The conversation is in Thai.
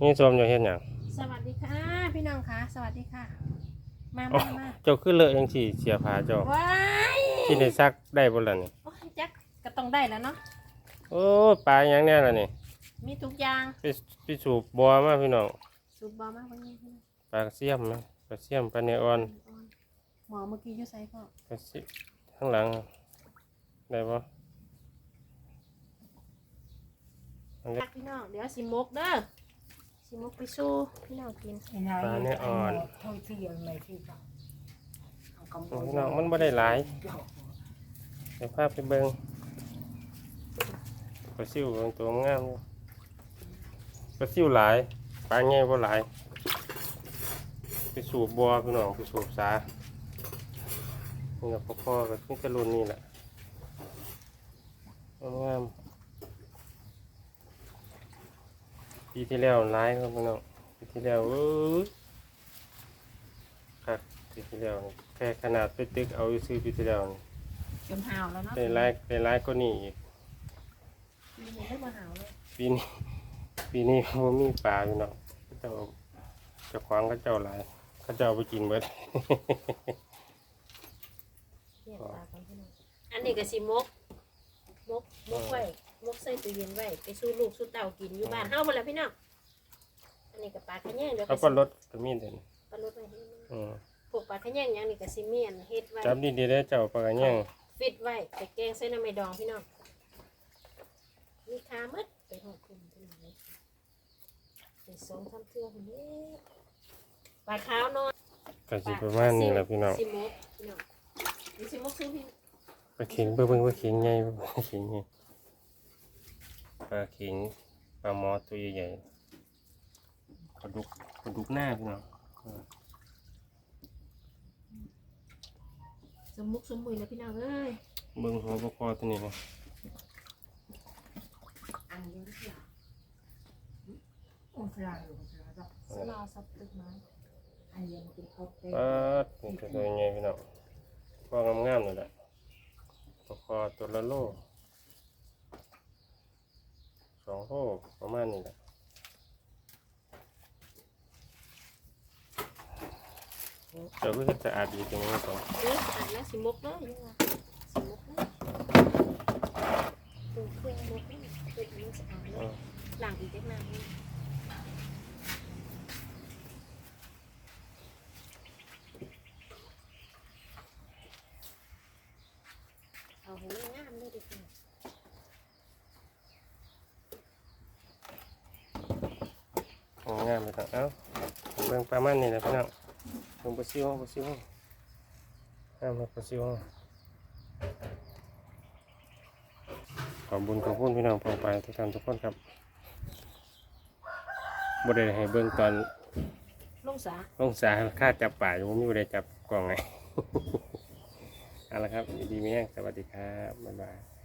นี่ชมอยู่เฮ็ดหยังสวัสดีค่ะ พี่น้องค่ะ สวัสดีค่ะ มาโอ้มามาเจ้าคือเลอะจังซี่เสียผ้าเจ้าว้ายที่ได้ซักได้บ่ล่ะนี่โอ้ยแจ็คก็ต้องได้แล้วเนาะโอ้ปลาหยังแน่ล่ะนี่มีทุกอย่างไปไปสูบบัวมาพี่น้องสูบบอมากวันนี้พี่น้องปลากระเสียมนะกระเสียมปลาเนออนหมอเมื่อกี้อยูไซก็กระเสียข้างหลังได้บ่อันนี้พี่น้องเดี๋ยวสิมกเด้อ สิมกไปสู้พี่น้องกินปลาเนื้ออ่อนเท่าที่ยังไม่ที่ฟังโอ้พี่น้องมันบ่ได้หลายเดี๋ยวพาไปเบิ่งปลาซิวเบิ่งตัวงามอยู่ปลาซิวหลายปลาใหญ่บ่หลาย ไปสูบบัวพี่น้องไปสูบสานี่กับพ่อๆกับนี่ตะลุนนี่แหละงาม ปีที่แล้วร้ายครับพี่น้องปีที่แล้วเอ้ยครับปีที่แล้วนี่แค่ขนาดไปตึกเอาซื้อปีที่แล้วนี่จนหาวแล้วเนาะได้ร้ายได้ร้ายก็นี่อีกปีนี้ได้มาหาวเลยปีนี้ ปีนี้ผมมีปลาพี่น้องเจ้าเจ้าของก็เจ้าหลายเขาเจ้าเอาไปกินเบิดเทียบตากันพี่น้องอันนี้ก็สิมก มกมกไว้ มกใส่ตู้เย็นไว้ไปสู้ลูกสู้เต่ากินอยู่บ้านเฮาหมดแล้วพี่น้องอันนี้ก็ปลาขะแยงเดี๋ยวเขาก็ก็สิลดก็มีเด่นปลาลดไว้ให้มันอืมพวกปลาขะแยงอย่างนี้ก็สิเมียนเฮ็ดไว้จับดีๆได้อเจ้าปลากระยังฟิตไว้ไปแกงใส่น้ำไม่ดองพี่น้องมีคามัดไปหอดคุมพี่น้องเลยไปสองทำเทื่อคนนี้ปลาขาวนอนก็สิประมาณนี้แหละพี่น้องสิมกพี่น้องมีสิมกซื้อพี่ปลาเข็งเบิ่งเบิ่งปลาเข็งใหญ่ปลาเข็งใหญ่ ปลาเข็งปลาหมอตัวใหญ่ๆปลาดุกปลาดุกหน้าพี่น้องสมุกสมุยแล้วพี่น้องเอ้ยเบิ่งหัวปลาคอตัวนี้นะอันเดียวที่องค์ลาอยู่องค์ลาก็สลาสับตึกไม้อันยังเป็นเขาเป็นปลานี่ก็ตัวใหญ่พี่น้องพองามๆนี่แหละปลาคอตัวละโล สองโลประมาณนี้แหละเจ้าก็จะสะอาดดีตรงนี้สองเอ้ยอันแล้วสิมกเลยยังไงสิมกเลยตัวเครื่องมกนี่เป็นอันนี้สะอาดเลยหลังอีกเล็กน้อยเอาให้มันงามเลยดิพี่ โอ้ งามเลยครับเอ้าเบิ่งประมาณนี้แหละพี่น้องเบิ่งปลาซิวปลาซิวงามเลยปลาซิวขอบบุญขอบคุณพี่น้องปองไปทุกท่านทุกคนครับบ่ได้ให้เบิ่งตอนลงสาลงสาค่าจับป่าอยู่บ่มีบ่ได้จับกล่องไงเอาละครับ ดีๆมีแห้งสวัสดีครับบ๊ายบาย